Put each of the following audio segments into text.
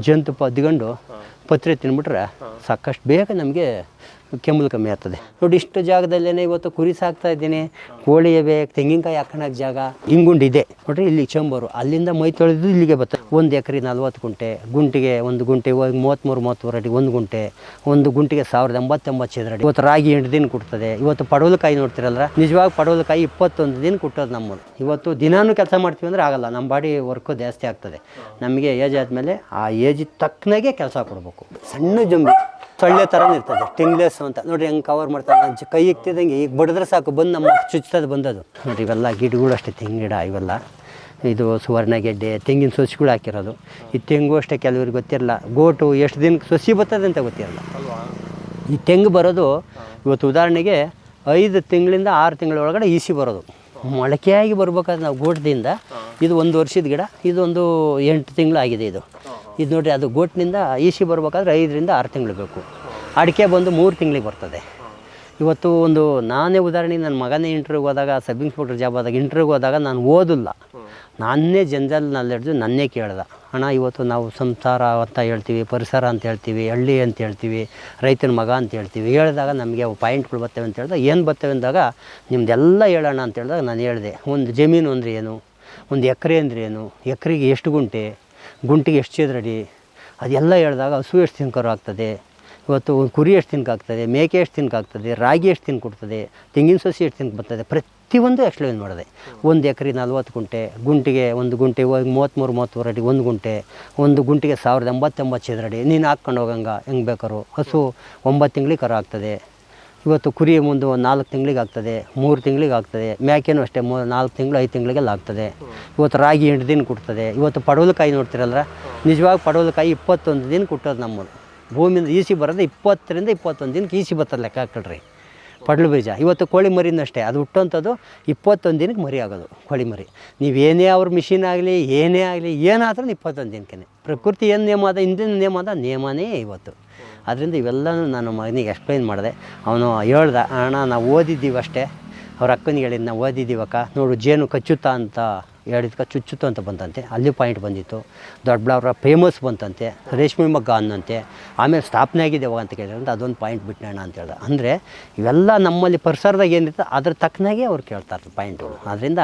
ಜೇನುತುಪ್ಪ ಅದ್ಕೊಂಡು ಪತ್ರೆ ತಿನ್ಬಿಟ್ರೆ ಸಾಕಷ್ಟು ಬೇಗ ನಮಗೆ ಕೆಮ್ಮಲು ಕಮ್ಮಿ ಆಗ್ತದೆ. ನೋಡಿ, ಇಷ್ಟು ಜಾಗದಲ್ಲೇ ಇವತ್ತು ಕುರಿ ಸಾಕ್ತಾ ಇದ್ದೀನಿ. ಕೋಳಿ ಇವೆ ತೆಂಗಿನಕಾಯಿ ಹಾಕೋಣಕ್ಕೆ ಜಾಗ ಹಿಂಗುಂಡು ಇದೆ ನೋಡ್ರಿ, ಇಲ್ಲಿ ಚಂಬರು. ಅಲ್ಲಿಂದ ಮೈ ತೊಳೆದು ಇಲ್ಲಿಗೆ ಬರ್ತದೆ. ಒಂದು ಎಕರೆ ನಲ್ವತ್ತು ಗುಂಟೆ. ಗುಂಟಿಗೆ ಒಂದು ಗುಂಟೆ ಮೂವತ್ತ್ಮೂರು ಮೂವತ್ತ್ಮೂರು ಅಡಿ, ಒಂದು ಗುಂಟೆ. ಒಂದು ಗುಂಟಿಗೆ ಸಾವಿರದ ಎಂಬತ್ತೆಂಬತ್ತು ಚದರ ಅಡಿ. ಇವತ್ತು ರಾಗಿ ಎಂಟು ದಿನ ಕೊಡ್ತದೆ ಇವತ್ತು ಪಡವಲಕಾಯಿ ನೋಡ್ತಿರಲ್ಲ ನಿಜವಾಗಿ ಪಡವಲಕಾಯಿ ಇಪ್ಪತ್ತೊಂದು ದಿನ ಕೊಟ್ಟೋದು ನಮ್ಮದು. ಇವತ್ತು ದಿನಾನೂ ಕೆಲಸ ಮಾಡ್ತೀವಿ ಅಂದರೆ ಆಗಲ್ಲ. ನಮ್ಮ ಬಾಡಿ ವರ್ಕು ಜಾಸ್ತಿ ಆಗ್ತದೆ. ನಮಗೆ ಏಜ್ ಆದಮೇಲೆ ಆ ಏಜ್ ತಕ್ಕನಾಗೆ ಕೆಲಸ ಕೊಡಬೇಕು. ಸಣ್ಣ ಜಂಬಿ ಸೊಳ್ಳೆ ಥರ ಇರ್ತದೆ. ಟಿಂಗ್ಲೆಸ್ ಅಂತ. ನೋಡಿ ಹೆಂಗೆ ಕವರ್ ಮಾಡ್ತಾರೆ. ಕೈ ಇಕ್ತಿದಂಗೆ ಈಗ ಬಡಿದ್ರೆ ಸಾಕು. ಬಂದು ನಮ್ಮ ಚುಚ್ಚದ ಬಂದದು ನೋಡಿ ಇವೆಲ್ಲ ಗಿಡಗಳು ಅಷ್ಟೇ ತೆಂಗಿನ ಗಿಡ ಇವೆಲ್ಲ. ಇದು ಸುವರ್ಣ ಗೆಡ್ಡೆ ತೆಂಗಿನ ಸೊಸಿಗಳು ಹಾಕಿರೋದು. ಈ ತೆಂಗು ಅಷ್ಟೇ ಕೆಲವ್ರಿಗೆ ಗೊತ್ತಿರಲ್ಲ. ಗೋಟು ಎಷ್ಟು ದಿನಕ್ಕೆ ಸೊಸಿ ಬರ್ತದೆ ಅಂತ ಗೊತ್ತಿರಲ್ಲ. ಈ ತೆಂಗು ಬರೋದು ಇವತ್ತು ಉದಾಹರಣೆಗೆ ಐದು ತಿಂಗಳಿಂದ ಆರು ತಿಂಗಳೊಳಗಡೆ ಈಸಿ ಬರೋದು. ಮೊಳಕೆಯಾಗಿ ಬರ್ಬೇಕಾದ್ರೆ ನಾವು ಗೋಟದಿಂದ ಇದು ಒಂದು ವರ್ಷದ ಗಿಡ ಇದೊಂದು ಎಂಟು ತಿಂಗಳು ಆಗಿದೆ ಇದು. ಇದು ನೋಡಿರಿ, ಅದು ಗೋಟ್ನಿಂದ ಈಸಿ ಬರ್ಬೇಕಾದ್ರೆ ಐದರಿಂದ ಆರು ತಿಂಗಳು ಬೇಕು. ಅಡಿಕೆ ಬಂದು ಮೂರು ತಿಂಗಳಿಗೆ ಬರ್ತದೆ. ಇವತ್ತು ಒಂದು, ನಾನೇ ಉದಾಹರಣೆ ನನ್ನ ಮಗನೇ ಇಂಟರ್ವ್ಯೂ ಹೋದಾಗ ಸಬ್ ಇನ್ಸ್ಪೆಕ್ಟರ್ ಜಾಬ್ ಆದಾಗ ಇಂಟ್ರ್ಯೂಗೆ ಹೋದಾಗ ನಾನು ಓದಿಲ್ಲ. ನಾನೇ ಜನರಲ್ ನಾಲೆಡ್ಜು ನನ್ನೇ ಕೇಳ್ದೆ. ಅಣ್ಣ, ಇವತ್ತು ನಾವು ಸಂಸಾರ ಅಂತ ಹೇಳ್ತೀವಿ, ಪರಿಸರ ಅಂತ ಹೇಳ್ತೀವಿ, ಹಳ್ಳಿ ಅಂತ ಹೇಳ್ತೀವಿ, ರೈತನ ಮಗ ಅಂತ ಹೇಳ್ತೀವಿ. ಹೇಳಿದಾಗ ನಮಗೆ ಪಾಯಿಂಟ್ಗಳು ಬರ್ತವೆ ಅಂತ ಹೇಳಿದಾಗ, ಏನು ಬರ್ತವೆ ಅಂದಾಗ, ನಿಮ್ದೆಲ್ಲ ಹೇಳೋಣ ಅಂತ ಹೇಳಿದಾಗ ನಾನು ಹೇಳಿದೆ, ಒಂದು ಜಮೀನು ಅಂದರೆ ಏನು? ಒಂದು ಎಕರೆ ಅಂದರೆ ಏನು? ಎಕರೆಗೆ ಎಷ್ಟು ಗುಂಟೆ? ಗುಂಟಿಗೆ ಎಷ್ಟು ಚದರಡಿ ಅದೆಲ್ಲ ಹೇಳಿದಾಗ ಹಸು ಎಷ್ಟು ತಿನ್ಕರು ಆಗ್ತದೆ? ಇವತ್ತು ಒಂದು ಕುರಿ ಎಷ್ಟು ತಿನ್ಕಾಗ್ತದೆ ಮೇಕೆ ಎಷ್ಟು ತಿನ್ಕಾಗ್ತದೆ ರಾಗಿ ಎಷ್ಟು ತಿನ್ ಕೊಡ್ತದೆ ತೆಂಗಿನ ಸಸಿ ಎಷ್ಟು ತಿನ್ಕ ಬರ್ತದೆ? ಪ್ರತಿಯೊಂದು ಎಕ್ಸ್ಪ್ಲೇನ್ ಮಾಡಿದೆ? ಒಂದು ಎಕರೆ ನಲ್ವತ್ತು ಗುಂಟೆ, ಗುಂಟಿಗೆ ಒಂದು ಗುಂಟೆ ಮೂವತ್ತ್ಮೂರು ಮೂವತ್ತ್ಮೂರು ಅಡಿ ಒಂದು ಗುಂಟೆ, ಒಂದು ಗುಂಟಿಗೆ ಸಾವಿರದ ಎಂಬತ್ತೆಂಬತ್ತು ಚದರಡಿ ನೀನು ಹಾಕ್ಕೊಂಡು ಹೋಗಂಗ ಹೆಂಗೆ ಬೇಕಾರು? ಹಸು ಒಂಬತ್ತು ತಿಂಗಳಿಗೆ ಕರ ಆಗ್ತದೆ. ಇವತ್ತು ಕುರಿ ಮುಂದೆ ಒಂದು ನಾಲ್ಕು ತಿಂಗಳಿಗೆ ಆಗ್ತದೆ, ಮೂರು ತಿಂಗಳಿಗೆ ಆಗ್ತದೆ, ಮೇಕೆನೂ ಅಷ್ಟೇ ಮೂ ನಾಲ್ಕು ತಿಂಗಳು, ಐದು ತಿಂಗಳಿಗೆಲ್ಲ ಆಗ್ತದೆ. ಇವತ್ತು ರಾಗಿ ಎಂಟು ದಿನ ಕೊಡ್ತದೆ ಇವತ್ತು ಪಡವಲಕಾಯಿ ನೋಡ್ತಿರಲ್ಲ ನಿಜವಾಗಿ ಪಡವಲಕಾಯಿ ಇಪ್ಪತ್ತೊಂದು ದಿನ ಕೊಟ್ಟೋದು ನಮ್ಮದು. ಭೂಮಿಯಿಂದ ಈಸಿ ಬರೋದು ಇಪ್ಪತ್ತರಿಂದ ಇಪ್ಪತ್ತೊಂದು ದಿನಕ್ಕೆ ಈಸಿ ಬರ್ತದೆ ಲೆಕ್ಕ ಹಾಕಿಡ್ರಿ ಪಡ್ಲು ಬೀಜ. ಇವತ್ತು ಕೋಳಿ ಮರಿನಷ್ಟೇ ಅದು ಹುಟ್ಟೋಂಥದ್ದು ಇಪ್ಪತ್ತೊಂದು ದಿನಕ್ಕೆ ಮರಿ ಆಗೋದು ಕೋಳಿ ಮರಿ. ನೀವೇನೇ ಅವ್ರ ಮಿಷಿನ್ ಆಗಲಿ, ಏನೇ ಆಗಲಿ, ಏನಾದ್ರೂ ಇಪ್ಪತ್ತೊಂದು ದಿನಕ್ಕೆ ಪ್ರಕೃತಿ ಏನು ನಿಯಮ ಅದ ಹಿಂದಿನ ನಿಯಮ ಅದ, ನಿಯಮನೇ ಇವತ್ತು. ಅದರಿಂದ ಇವೆಲ್ಲನೂ ನಾನು ಮಗನಿಗೆ ಎಕ್ಸ್ಪ್ಲೈನ್ ಮಾಡಿದೆ. ಅವನು ಹೇಳ್ದ, ಅಣ್ಣ, ನಾವು ಓದಿದ್ದೀವಿ ಅಷ್ಟೇ ಅವ್ರ ಅಕ್ಕನಿಗೆ ಹೇಳಿದ್ದು ನಾವು ಓದಿದ್ದೀವಕ್ಕ. ನೋಡು, ಜೇನು ಕಚ್ಚುತ್ತಾ ಅಂತ ಹೇಳಿದ್ಕ ಚುಚ್ಚುತ್ತು ಅಂತ ಬಂತಂತೆ. ಅಲ್ಲಿ ಪಾಯಿಂಟ್ ಬಂದಿತ್ತು. ದೊಡ್ಡಬಳ್ಳಾಪುರ ಫೇಮಸ್ ಬಂತಂತೆ. ರೇಷ್ಮೆ ಮಗ್ಗ ಅನ್ನಂತೆ. ಆಮೇಲೆ ಸ್ಥಾಪನೆ ಆಗಿದೆ ಅಂತ ಕೇಳಿದ್ರೆ ಅದೊಂದು ಪಾಯಿಂಟ್ ಬಿಟ್ಟಣ ಅಂತ ಹೇಳ್ದೆ. ಅಂದರೆ ಇವೆಲ್ಲ ನಮ್ಮಲ್ಲಿ ಪರಿಸರದಾಗ ಏನಿರ್ತದೆ ಅದ್ರ ತಕ್ಕನಾಗೆ ಅವ್ರು ಕೇಳ್ತಾರೆ ಪಾಯಿಂಟ್ಗಳು ಆದ್ದರಿಂದ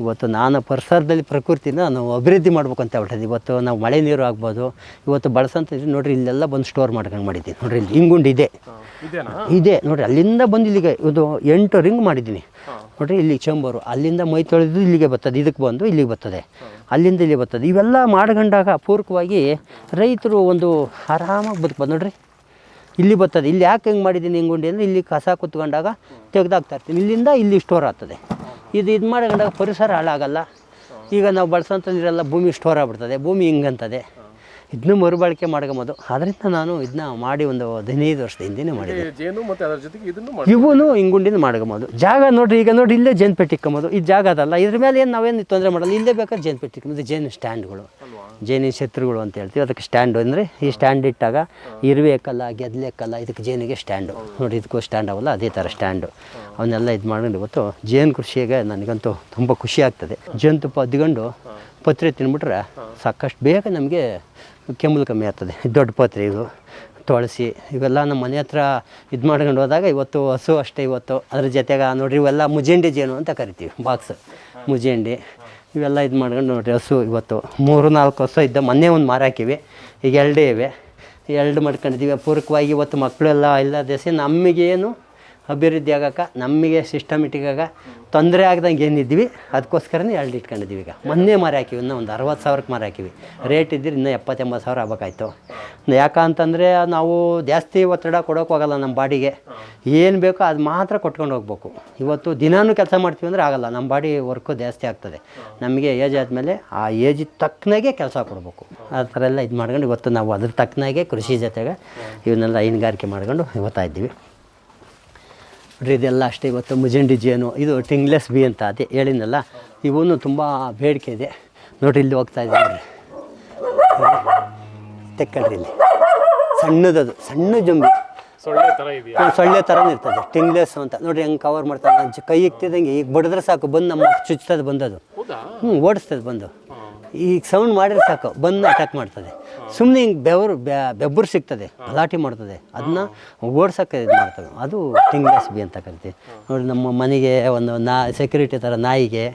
ಇವತ್ತು ನಾನು ಪರಿಸರದಲ್ಲಿ ಪ್ರಕೃತಿನ ನಾವು ಅಭಿವೃದ್ಧಿ ಮಾಡ್ಬೇಕು ಅಂತ ಹೊರಟಿದ್ದೆ ಇವತ್ತು ನಾವು ಮಳೆ ನೀರು ಆಗ್ಬೋದು. ಇವತ್ತು ಬಳಸಂತ ನೋಡಿರಿ ಇಲ್ಲೆಲ್ಲ ಬಂದು ಸ್ಟೋರ್ ಮಾಡ್ಕೊಂಡು ಮಾಡಿದ್ದೀನಿ. ನೋಡಿರಿ ಇಲ್ಲಿ ಹಿಂಗುಂಡು ಇದೆ. ಇದೆ. ನೋಡ್ರಿ ಅಲ್ಲಿಂದ ಬಂದು ಇಲ್ಲಿಗೆ ಇದು ಎಂಟು ರಿಂಗ್ ಮಾಡಿದ್ದೀನಿ. ನೋಡ್ರಿ, ಇಲ್ಲಿ ಚಂಬರು. ಅಲ್ಲಿಂದ ಮೈ ತೊಳೆದು ಇಲ್ಲಿಗೆ ಬರ್ತದೆ. ಇದಕ್ಕೆ ಬಂದು ಇಲ್ಲಿಗೆ ಬರ್ತದೆ. ಅಲ್ಲಿಂದ ಇಲ್ಲಿ ಬರ್ತದೆ. ಇವೆಲ್ಲ ಮಾಡ್ಕೊಂಡಾಗ ಪೂರಕವಾಗಿ ರೈತರು ಒಂದು ಆರಾಮಾಗಿ ಬದುಕ್ಬೋದು ನೋಡ್ರಿ. ಇಲ್ಲಿ ಬರ್ತದೆ. ಇಲ್ಲಿ ಯಾಕೆ ಹೆಂಗೆ ಮಾಡಿದ್ದೀನಿ ಉಂಡೆ ಅಂದರೆ, ಇಲ್ಲಿ ಕಸ ಕುತ್ಕೊಂಡಾಗ ತೆಗೆದಾಕ್ತಾ ಇರ್ತೀನಿ ಇಲ್ಲಿಂದ ಇಲ್ಲಿ ಸ್ಟೋರ್ ಆಗ್ತದೆ. ಇದು ಇದು ಮಾಡ್ಕೊಂಡಾಗ ಪರಿಸರ ಹಾಳಾಗಲ್ಲ. ಈಗ ನಾವು ಬಳಸೋಂಥ ನೀರೆಲ್ಲ ಭೂಮಿ ಸ್ಟೋರ್ ಆಗ್ಬಿಡ್ತದೆ. ಭೂಮಿ ಹಿಂಗಂತದೆ. ಇದನ್ನು ಮರುಬಳಕೆ ಮಾಡ್ಕೊಬೋದು ಅದರಿಂದ ನಾನು ಇದನ್ನ ಮಾಡಿ ಒಂದು ಹದಿನೈದು ವರ್ಷದ ಹಿಂದೆನೇ ಮಾಡಿದ್ದೆ ಜೇನು ಮತ್ತೆ ಅದರ ಜೊತೆಗೆ ಇದನ್ನು ಇವನು ಹಿಂಗುಂಡಿನ ಮಾಡ್ಕೊಬೋದು ಜಾಗ ನೋಡ್ರಿ ಈಗ ನೋಡಿ ಇಲ್ಲೇ ಜೇನು ಪೆಟ್ಟಿ ಇಕ್ಕೊಂಬೋದು ಇದು ಜಾಗ ಅದಲ್ಲ. ಇದ್ರ ಮೇಲೆ ಏನು ನಾವೇನು ತೊಂದರೆ ಮಾಡಲ್ಲ. ಇಲ್ಲೇ ಬೇಕಾದ್ರೆ ಜೇನು ಪೆಟ್ಟಿ ಇಕ್ಕೊಂಬೋದು ಜೇನು ಸ್ಟ್ಯಾಂಡ್ಗಳು. ಜೇನಿನ ಶತ್ರುಗಳು ಅಂತ ಹೇಳ್ತೀವಿ. ಅದಕ್ಕೆ ಸ್ಟ್ಯಾಂಡು ಅಂದರೆ ಈ ಸ್ಟ್ಯಾಂಡ್ ಇಟ್ಟಾಗ ಇರುವೆ ಗೆದ್ಲೇಕಲ್ಲ ಗೆದ್ಲೆ ಎಕ್ಕಲ್ಲ ಇದಕ್ಕೆ ಜೇನಿಗೆ ಸ್ಟ್ಯಾಂಡು. ನೋಡಿ ಇದಕ್ಕೂ ಸ್ಟ್ಯಾಂಡ್ ಅವಲ್ಲ ಅದೇ ಥರ ಸ್ಟ್ಯಾಂಡು. ಅವನ್ನೆಲ್ಲ ಇದು ಮಾಡ್ಕೊಂಡು ಇವತ್ತು ಜೇನು ಕೃಷಿಗೆ ನನಗಂತೂ ತುಂಬ ಖುಷಿ ಆಗ್ತದೆ. ಜೇನುತುಪ್ಪ ಅದ್ಕೊಂಡು ಪತ್ರೆ ತಿನ್ಬಿಟ್ರೆ ಸಾಕಷ್ಟು ಬೇಗ ನಮಗೆ ಕೆಮ್ಮಲು ಕಮ್ಮಿ ಆಗ್ತದೆ. ದೊಡ್ಡ ಪತ್ರೆ ಇದು. ತುಳಸಿ ಇವೆಲ್ಲ ನಮ್ಮ ಮನೆ ಹತ್ರ ಇದು ಮಾಡ್ಕೊಂಡು ಹೋದಾಗ ಇವತ್ತು ಹಸು ಅಷ್ಟೇ ಇವತ್ತು. ಅದ್ರ ಜೊತೆಗೆ ನೋಡಿರಿ ಇವೆಲ್ಲ ಮುಜೆಂಡಿ ಜೇನು ಅಂತ ಕರಿತೀವಿ, ಬಾಕ್ಸ್. ಮುಜೆಂಡಿ. ಇವೆಲ್ಲ ಇದು ಮಾಡ್ಕೊಂಡು ನೋಡಿರಿ ಹಸು ಇವತ್ತು. ಮೂರು, ನಾಲ್ಕು ಹಸು ಇದ್ದ ಮೊನ್ನೆ ಒಂದು ಮಾರಾಕಿವಿ ಈಗ ಎರಡೇ ಇವೆ. ಎರಡು ಮಾಡ್ಕೊಂಡಿದ್ದೀವಿ ಪೂರಕವಾಗಿ ಇವತ್ತು ಮಕ್ಕಳೆಲ್ಲ ಇಲ್ಲ ದೇಶ ನಮಗೇನು ಅಭಿವೃದ್ಧಿ ಆಗೋಕೆ ನಮಗೆ ಆಗ ತೊಂದರೆ ಆಗ್ದಂಗೆ ಏನಿದ್ವಿ ಅದಕ್ಕೋಸ್ಕರನೇ ಎರಡು ಇಟ್ಕೊಂಡಿದ್ದೀವಿ ಈಗ. ಮೊನ್ನೆ ಮಾರಿ ಹಾಕಿವಿ, ಇನ್ನೂ ಒಂದು ಅರವತ್ತು ಸಾವಿರಕ್ಕೆ ಮಾರಿ ಹಾಕಿವಿ. ರೇಟ್ ಇದ್ದರೆ ಇನ್ನೂ ಎಪ್ಪತ್ತೆಂಬತ್ತು ಸಾವಿರ ಆಗಬೇಕಾಯ್ತು. ಯಾಕಂತಂದರೆ ನಾವು ಜಾಸ್ತಿ ಒತ್ತಡ ಕೊಡೋಕೆ ಹೋಗಲ್ಲ ನಮ್ಮ ಬಾಡಿಗೆ. ಏನು ಬೇಕೋ ಅದು ಮಾತ್ರ ಕೊಟ್ಕೊಂಡು ಹೋಗ್ಬೇಕು. ಇವತ್ತು ದಿನಾನು ಕೆಲಸ ಮಾಡ್ತೀವಿ ಅಂದರೆ ಆಗಲ್ಲ. ನಮ್ಮ ಬಾಡಿ ವರ್ಕು ಜಾಸ್ತಿ ಆಗ್ತದೆ. ನಮಗೆ ಏಜ್ ಆದಮೇಲೆ ಆ ಏಜ್ ತಕ್ಕನಾಗೆ ಕೆಲಸ ಕೊಡಬೇಕು. ಆ ಥರ ಎಲ್ಲ ಇದು ಮಾಡ್ಕೊಂಡು ಇವತ್ತು ನಾವು ಅದ್ರ ತಕ್ಕನಾಗೆ ಕೃಷಿ ಜೊತೆಗೆ ಇವನ್ನೆಲ್ಲ ಹೈನುಗಾರಿಕೆ ಮಾಡ್ಕೊಂಡು ಇವತ್ತಾ ಇದ್ದೀವಿ. ನೋಡ್ರಿ ಇದೆಲ್ಲ ಅಷ್ಟೇ ಇವತ್ತು ಮುಜಂಡಿ ಜೇನು ಇದು ಟಿಂಗ್ಲೆಸ್ ಬಿ ಅಂತ ಅದೇ ಹೇಳಿದ್ನಲ್ಲ ಇವನು ತುಂಬ ಬೇಡಿಕೆ ಇದೆ. ನೋಡ್ರಿ ಇಲ್ಲಿ ಹೋಗ್ತಾ ಇದೆ ನೋಡ್ರಿ. ತೆಕ್ಕಳ್ರಿ ಇಲ್ಲಿ. ಸಣ್ಣದದು ಸಣ್ಣ ಜಂಬಿ. ಸೊಳ್ಳೆ ಥರ ಇರ್ತದೆ ಟಿಂಗ್ಲೆಸ್ ಅಂತ. ನೋಡ್ರಿ ಹೆಂಗೆ ಕವರ್ ಮಾಡ್ತಾರೆ ಕೈ ಇಕ್ತಿದಂಗೆ ಈಗ ಬಡಿದ್ರೆ ಸಾಕು ಬಂದು ನಮ್ಮ ಚುಚ್ತದೆ ಬಂದದು ಹ್ಞೂ ಓಡಿಸ್ತದೆ ಬಂದು. ಈಗ ಸೌಂಡ್ ಮಾಡಿದ್ರೆ ಸಾಕು ಬಂದು ಅಟ್ಯಾಕ್ ಮಾಡ್ತದೆ. ಸುಮ್ಮನೆ ಹಿಂಗೆ ಬೆವರು ಬೆಬ್ಬರು ಸಿಗ್ತದೆ ಗಲಾಟೆ ಮಾಡ್ತದೆ. ಅದನ್ನ ಓಡ್ಸೋಕ್ಕೆ ಇದು ಮಾಡ್ತದೆ ಅದು ಟಿಂಗ್ಲೆಸ್ ಬಿ ಅಂತ ಕರಿತೀವಿ. ನೋಡಿ ನಮ್ಮ ಮನೆಗೆ ಒಂದು ನಾ ಸೆಕ್ಯೂರಿಟಿ ಥರ ನಾಯಿಗೆ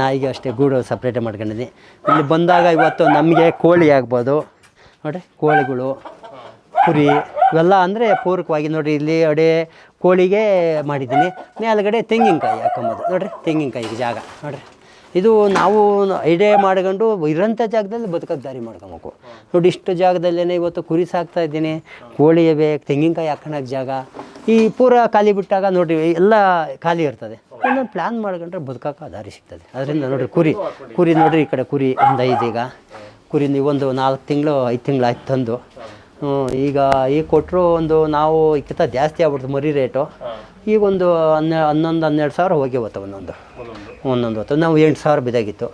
ನಾಯಿಗೆ ಅಷ್ಟೇ ಗೂಡು ಸಪ್ರೇಟ್ ಮಾಡ್ಕೊಂಡಿದ್ದೀನಿ ಇಲ್ಲಿ ಬಂದಾಗ ಇವತ್ತು ನಮಗೆ ಕೋಳಿ ಆಗ್ಬೋದು. ನೋಡಿರಿ ಕೋಳಿಗಳು ಕುರಿ ಇವೆಲ್ಲ ಅಂದರೆ ಪೂರಕವಾಗಿ ನೋಡಿರಿ ಇಲ್ಲಿ ಅಡೆ ಕೋಳಿಗೆ ಮಾಡಿದ್ದೀನಿ. ಮೇಲ್ಗಡೆ ತೆಂಗಿನಕಾಯಿ ಹಾಕೊಂಬೋದು ನೋಡಿರಿ ತೆಂಗಿನಕಾಯಿಗೆ ಜಾಗ. ನೋಡಿರಿ. ಇದು ನಾವು ಐಡಿಯಾ ಮಾಡ್ಕೊಂಡು ಇರೋಂಥ ಜಾಗದಲ್ಲಿ ಬದುಕೋಕ್ಕೆ ದಾರಿ ಮಾಡ್ಕೊಬೇಕು. ನೋಡಿ ಇಷ್ಟು ಜಾಗದಲ್ಲೇ ಇವತ್ತು ಕುರಿ ಸಾಕ್ತಾ ಇದ್ದೀನಿ, ಕೋಳಿ ಬೇಕು ತೆಂಗಿನಕಾಯಿ ಹಾಕೋಣಕ್ಕೆ ಜಾಗ. ಈ ಪೂರ ಖಾಲಿ ಬಿಟ್ಟಾಗ ನೋಡಿರಿ ಎಲ್ಲ ಖಾಲಿ ಇರ್ತದೆ. ಒಂದೊಂದು ಪ್ಲ್ಯಾನ್ ಮಾಡ್ಕೊಂಡ್ರೆ ಬದುಕೋಕೆ ದಾರಿ ಸಿಗ್ತದೆ. ಅದರಿಂದ ನೋಡಿರಿ ಕುರಿ ಕುರಿ ನೋಡಿರಿ ಈ ಕಡೆ ಕುರಿ ಒಂದು ಈಗ. ಕುರಿ ಒಂದು ನಾಲ್ಕು ತಿಂಗಳು, ಐದು ತಿಂಗಳು ಆಯ್ತು ತಂದು. ಈಗ ಈಗ ಕೊಟ್ಟರು ಒಂದು ನಾವು ಇಕ್ಕಿತ ಜಾಸ್ತಿ ಆಗ್ಬಿಡ್ತು ಮರಿ ರೇಟು ಈಗ ಒಂದು ಹನ್ನೆ, ಹನ್ನೊಂದು, ಹನ್ನೆರಡು ಸಾವಿರ ಹೋಗಿ ಒಂದೊಂದು. ಒಂದೊಂದು ಹೊತ್ತು. ನಾವು ಎಂಟು ಸಾವಿರ ಬಿದ್ದಾಗಿತ್ತು.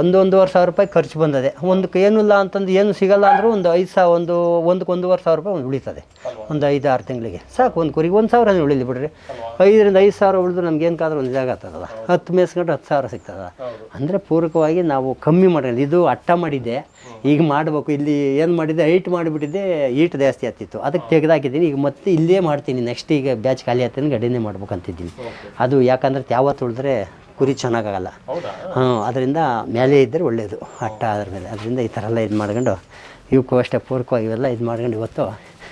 ಒಂದು ಒಂದೂವರೆ ಸಾವಿರ ರೂಪಾಯಿ ಖರ್ಚು ಬಂದದೆ. ಒಂದಕ್ಕೆ ಏನಿಲ್ಲ ಅಂತಂದು ಏನು ಸಿಗಲ್ಲ ಅಂದರೂ ಒಂದು ಐದು ಸಾವಿರ ಒಂದು ಒಂದಕ್ಕೆ ಒಂದೂವರೆ ಸಾವಿರ ರೂಪಾಯಿ ಒಂದು ಉಳಿತದೆ. ಒಂದು ಐದು ಆರು ತಿಂಗಳಿಗೆ. ಸಾಕು ಒಂದು ಕುರಿಗೆ ಒಂದು ಸಾವಿರ ಉಳಿಲಿ ಬಿಡ್ರಿ. ಐದರಿಂದ ಐದು ಸಾವಿರ ಉಳಿದು ನಮ್ಗೆ ಏನಕ್ಕಾದ್ರೂ ಒಂದು ಜಾಗ ಆಗ್ತದಲ್ಲ. ಹತ್ತು ಮೇಸ್ಕೊಂಡ್ರೆ ಹತ್ತು ಸಾವಿರ ಸಿಗ್ತದ ಅಂದರೆ ಪೂರಕವಾಗಿ ನಾವು ಕಮ್ಮಿ ಮಾಡಿಲ್ಲ. ಇದು ಅಟ್ಟ ಮಾಡಿದ್ದೆ. ಈಗ ಮಾಡಬೇಕು. ಇಲ್ಲಿ ಏನು ಮಾಡಿದ್ದೆ? ಹೈಟ್ ಮಾಡಿಬಿಟ್ಟಿದ್ದೆ. ಈಟ್ ಜಾಸ್ತಿ ಆಗ್ತಿತ್ತು ಅದಕ್ಕೆ ತೆಗೆದಾಕಿದ್ದೀನಿ. ಈಗ ಮತ್ತೆ ಇಲ್ಲೇ ಮಾಡ್ತೀನಿ. ನೆಕ್ಸ್ಟ್ ಈಗ ಬ್ಯಾಚ್ ಖಾಲಿ ಆಗ್ತೀನಿ. ಗಡಿನೇ ಮಾಡ್ಬೇಕಂತಿದ್ದೀನಿ. ಅದು ಯಾಕಂದ್ರೆ ಯಾವತ್ತು ಉಳಿದ್ರೆ ಕುರಿ ಚೆನ್ನಾಗಾಗಲ್ಲ ಹೌದಾ? ಹಾಂ ಅದರಿಂದ ಮೇಲೆ ಇದ್ದರೆ ಒಳ್ಳೆಯದು ಅಟ್ಟ ಅದ್ರ ಮೇಲೆ. ಅದರಿಂದ ಈ ಥರ ಎಲ್ಲ ಇದು ಮಾಡ್ಕೊಂಡು ಇವಕ್ಕೂ ಅಷ್ಟೇ ಪೂರ್ಕೋ ಇವೆಲ್ಲ ಇದು ಮಾಡ್ಕೊಂಡು ಇವತ್ತು